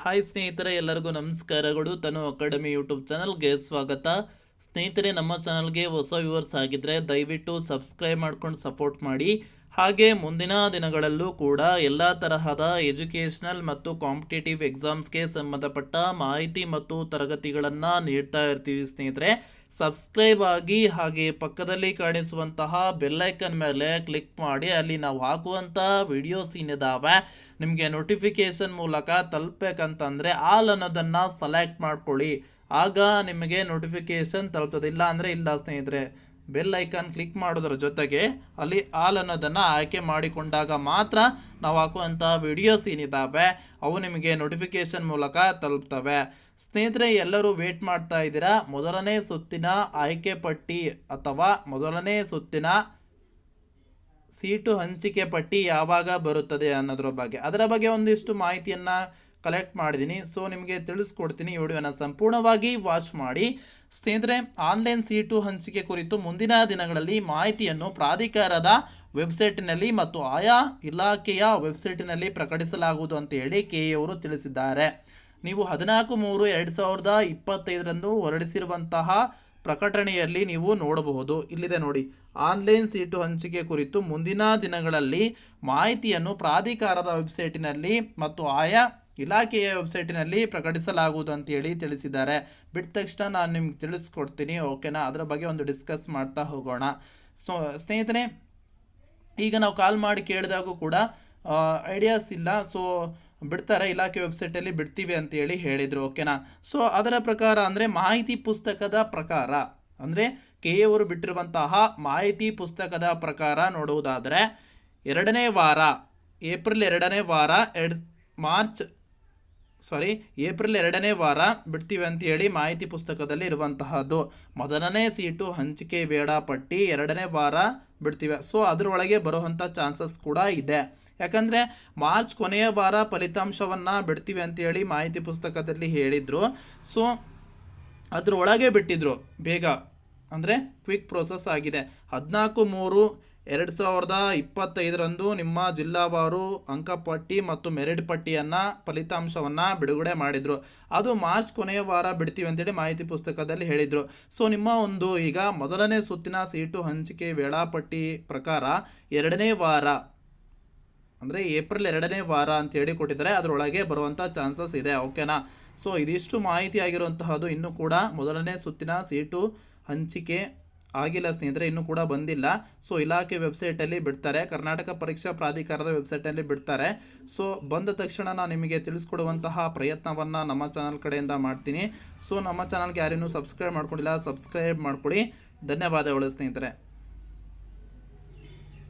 Hi ಸ್ನೇಹಿತರೆ, ಎಲ್ಲರಿಗೂ ನಮಸ್ಕಾರಗಳು. ತನು ಅಕಾಡೆಮಿ ಯೂಟ್ಯೂಬ್ ಚಾನಲ್ಗೆ ಸ್ವಾಗತ. ಸ್ನೇಹಿತರೆ, ನಮ್ಮ ಚಾನಲ್ಗೆ ಹೊಸ ವ್ಯೂವರ್ಸ್ ಆಗಿದ್ದರೆ ದಯವಿಟ್ಟು ಸಬ್ಸ್ಕ್ರೈಬ್ ಮಾಡ್ಕೊಂಡು ಸಪೋರ್ಟ್ ಮಾಡಿ. ಹಾಗೆ ಮುಂದಿನ ದಿನಗಳಲ್ಲೂ ಕೂಡ ಎಲ್ಲ ತರಹದ ಎಜುಕೇಷನಲ್ ಮತ್ತು ಕಾಂಪಿಟೇಟಿವ್ ಎಕ್ಸಾಮ್ಸ್ಗೆ ಸಂಬಂಧಪಟ್ಟ ಮಾಹಿತಿ ಮತ್ತು ತರಗತಿಗಳನ್ನು ನೀಡ್ತಾ ಇರ್ತೀವಿ ಸ್ನೇಹಿತರೆ. ಸಬ್ಸ್ಕ್ರೈಬ್ ಆಗಿ ಹಾಗೆ ಪಕ್ಕದಲ್ಲಿ ಕಾಣಿಸುವಂತಹ ಬೆಲ್ಲೈಕನ್ ಮೇಲೆ ಕ್ಲಿಕ್ ಮಾಡಿ, ಅಲ್ಲಿ ನಾವು ಹಾಕುವಂಥ ವಿಡಿಯೋಸ್ ಏನಿದಾವೆ ನಿಮಗೆ ನೋಟಿಫಿಕೇಷನ್ ಮೂಲಕ ತಲುಪಬೇಕಂತಂದರೆ ಆಲ್ ಅನ್ನೋದನ್ನು ಸೆಲೆಕ್ಟ್ ಮಾಡ್ಕೊಳ್ಳಿ. ಆಗ ನಿಮಗೆ ನೋಟಿಫಿಕೇಷನ್ ತಲುಪ್ತದೆ ಇಲ್ಲ ಅಂದರೆ ಇಲ್ಲ ಸ್ನೇಹಿತರೆ. ಬೆಲ್ ಐಕಾನ್ ಕ್ಲಿಕ್ ಮಾಡೋದ್ರ ಜೊತೆಗೆ ಅಲ್ಲಿ ಆಲ್ ಅನ್ನೋದನ್ನು ಆಯ್ಕೆ ಮಾಡಿಕೊಂಡಾಗ ಮಾತ್ರ ನಾವು ಹಾಕುವಂಥ ವಿಡಿಯೋಸ್ ಏನಿದ್ದಾವೆ ಅವು ನಿಮಗೆ ನೋಟಿಫಿಕೇಶನ್ ಮೂಲಕ ತಲುಪ್ತವೆ. ಸ್ನೇಹಿತರೆ, ಎಲ್ಲರೂ ವೇಟ್ ಮಾಡ್ತಾ ಇದ್ದೀರಾ? ಮೊದಲನೇ ಸುತ್ತಿನ ಆಯ್ಕೆ ಪಟ್ಟಿ ಅಥವಾ ಮೊದಲನೇ ಸುತ್ತಿನ ಸೀಟು ಹಂಚಿಕೆ ಪಟ್ಟಿ ಯಾವಾಗ ಬರುತ್ತದೆ ಅನ್ನೋದ್ರ ಬಗ್ಗೆ. ಅದರ ಬಗ್ಗೆ ಒಂದಿಷ್ಟು ಮಾಹಿತಿಯನ್ನು ಕಲೆಕ್ಟ್ ಮಾಡಿದ್ದೀನಿ ಸೊ ನಿಮಗೆ ತಿಳಿಸ್ಕೊಡ್ತೀನಿ ವಿಡಿಯೋನ ಸಂಪೂರ್ಣವಾಗಿ ವಾಚ್ ಮಾಡಿ. ಸ್ನೇಹಿತರೆ ಆನ್ಲೈನ್ ಸೀಟು ಹಂಚಿಕೆ ಕುರಿತು ಮುಂದಿನ ದಿನಗಳಲ್ಲಿ ಮಾಹಿತಿಯನ್ನು ಪ್ರಾಧಿಕಾರದ ವೆಬ್ಸೈಟ್ನಲ್ಲಿ ಮತ್ತು ಆಯಾ ಇಲಾಖೆಯ ವೆಬ್ಸೈಟ್ನಲ್ಲಿ ಪ್ರಕಟಿಸಲಾಗುವುದು ಅಂತ ಹೇಳಿ ಕೆ ಅವರು ತಿಳಿಸಿದ್ದಾರೆ. ನೀವು ಹದಿನಾಲ್ಕು ಮೂರು ಎರಡು ಸಾವಿರದ ಇಪ್ಪತ್ತೈದರಂದು ಹೊರಡಿಸಿರುವಂತಹ ಪ್ರಕಟಣೆಯಲ್ಲಿ ನೀವು ನೋಡಬಹುದು. ಇಲ್ಲಿದೆ ನೋಡಿ. ಆನ್ಲೈನ್ ಸೀಟು ಹಂಚಿಕೆ ಕುರಿತು ಮುಂದಿನ ದಿನಗಳಲ್ಲಿ ಮಾಹಿತಿಯನ್ನು ಪ್ರಾಧಿಕಾರದ ವೆಬ್ಸೈಟಿನಲ್ಲಿ ಮತ್ತು ಆಯಾ ಇಲಾಖೆಯ ವೆಬ್ಸೈಟಿನಲ್ಲಿ ಪ್ರಕಟಿಸಲಾಗುವುದು ಅಂತೇಳಿ ತಿಳಿಸಿದ್ದಾರೆ. ಬಿಟ್ಟ ತಕ್ಷಣ ನಾನು ನಿಮ್ಗೆ ತಿಳಿಸ್ಕೊಡ್ತೀನಿ ಓಕೆನಾ ಅದರ ಬಗ್ಗೆ ಒಂದು ಡಿಸ್ಕಸ್ ಮಾಡ್ತಾ ಹೋಗೋಣ. ಸೊ, ಸ್ನೇಹಿತರೆ, ಈಗ ನಾವು ಕಾಲ್ ಮಾಡಿ ಕೇಳಿದಾಗೂ ಕೂಡ ಐಡಿಯಾಸ್ ಇಲ್ಲ. ಸೊ, ಬಿಡ್ತಾರೆ? ಇಲಾಖೆ ವೆಬ್ಸೈಟಲ್ಲಿ ಬಿಡ್ತೀವಿ ಅಂತೇಳಿ ಹೇಳಿದರು ಓಕೆನಾ ಸೊ, ಅದರ ಪ್ರಕಾರ ಅಂದರೆ ಮಾಹಿತಿ ಪುಸ್ತಕದ ಪ್ರಕಾರ, ಅಂದರೆ ಕೆ ಅವರು ಬಿಟ್ಟಿರುವಂತಹ ಮಾಹಿತಿ ಪುಸ್ತಕದ ಪ್ರಕಾರ ನೋಡುವುದಾದರೆ, ಎರಡನೇ ವಾರ, ಏಪ್ರಿಲ್ ಎರಡನೇ ವಾರ, ಎರಡು ಮಾರ್ಚ್ ಸಾರಿ ಏಪ್ರಿಲ್ ಎರಡನೇ ವಾರ ಬಿಡ್ತೀವಿ ಅಂತ ಹೇಳಿ ಮಾಹಿತಿ ಪುಸ್ತಕದಲ್ಲಿ ಇರುವಂತಹದ್ದು. ಮೊದಲನೇ ಸೀಟು ಹಂಚಿಕೆ ವೇಳಾಪಟ್ಟಿ ಎರಡನೇ ವಾರ ಬಿಡ್ತೀವಿ. ಸೊ ಅದರೊಳಗೆ ಬರುವಂಥ ಚಾನ್ಸಸ್ ಕೂಡ ಇದೆ. ಯಾಕಂದರೆ ಮಾರ್ಚ್ ಕೊನೆಯ ವಾರ ಫಲಿತಾಂಶವನ್ನು ಬಿಡ್ತೀವಿ ಅಂತೇಳಿ ಮಾಹಿತಿ ಪುಸ್ತಕದಲ್ಲಿ ಹೇಳಿದರು. ಸೊ ಅದರೊಳಗೆ ಬಿಟ್ಟಿದ್ರು. ಬೇಗ. ಅಂದರೆ ಕ್ವಿಕ್ ಪ್ರೋಸೆಸ್ ಆಗಿದೆ. ಹದಿನಾಲ್ಕು ಮೂರು ಎರಡು ಸಾವಿರದ ಇಪ್ಪತ್ತೈದರಂದು ನಿಮ್ಮ ಜಿಲ್ಲಾವಾರು ಅಂಕಪಟ್ಟಿ ಮತ್ತು ಮೆರಿಟ್ ಪಟ್ಟಿಯನ್ನು ಫಲಿತಾಂಶವನ್ನು ಬಿಡುಗಡೆ ಮಾಡಿದರು. ಅದು ಮಾರ್ಚ್ ಕೊನೆಯ ವಾರ ಬಿಡ್ತೀವಿ ಅಂತೇಳಿ ಮಾಹಿತಿ ಪುಸ್ತಕದಲ್ಲಿ ಹೇಳಿದರು. ಸೊ, ನಿಮ್ಮ ಒಂದು ಈಗ ಮೊದಲನೇ ಸುತ್ತಿನ ಸೀಟು ಹಂಚಿಕೆ ವೇಳಾಪಟ್ಟಿ ಪ್ರಕಾರ ಎರಡನೇ ವಾರ, ಅಂದರೆ ಏಪ್ರಿಲ್ ಎರಡನೇ ವಾರ ಅಂತ ಹೇಳಿ ಕೊಟ್ಟಿದ್ದಾರೆ ಅದರೊಳಗೆ ಬರುವಂಥ ಚಾನ್ಸಸ್ ಇದೆ, ಓಕೆನಾ? ಸೊ, ಇದಿಷ್ಟು ಮಾಹಿತಿ ಆಗಿರುವಂತಹದ್ದು ಇನ್ನೂ ಕೂಡ ಮೊದಲನೇ ಸುತ್ತಿನ ಸೀಟು ಹಂಚಿಕೆ ಆಗಿಲ್ಲ ಸ್ನೇಹಿತರೆ, ಇನ್ನೂ ಕೂಡ ಬಂದಿಲ್ಲ. ಸೊ ಇಲಾಖೆ ವೆಬ್ಸೈಟಲ್ಲಿ ಬಿಡ್ತಾರೆ. ಕರ್ನಾಟಕ ಪರೀಕ್ಷಾ ಪ್ರಾಧಿಕಾರದ ವೆಬ್ಸೈಟಲ್ಲಿ ಬಿಡ್ತಾರೆ. ಸೊ ಬಂದ ತಕ್ಷಣ ನಾನು ನಿಮಗೆ ತಿಳಿಸ್ಕೊಡುವಂತಹ ಪ್ರಯತ್ನವನ್ನು ನಮ್ಮ ಚಾನಲ್ ಕಡೆಯಿಂದ ಮಾಡ್ತೀನಿ. ಸೊ ನಮ್ಮ ಚಾನಲ್ಗೆ ಯಾರೇನು ಸಬ್ಸ್ಕ್ರೈಬ್ ಮಾಡ್ಕೊಂಡಿಲ್ಲ ಸಬ್ಸ್ಕ್ರೈಬ್ ಮಾಡ್ಕೊಳ್ಳಿ ಧನ್ಯವಾದಗಳು ಸ್ನೇಹಿತರೆ.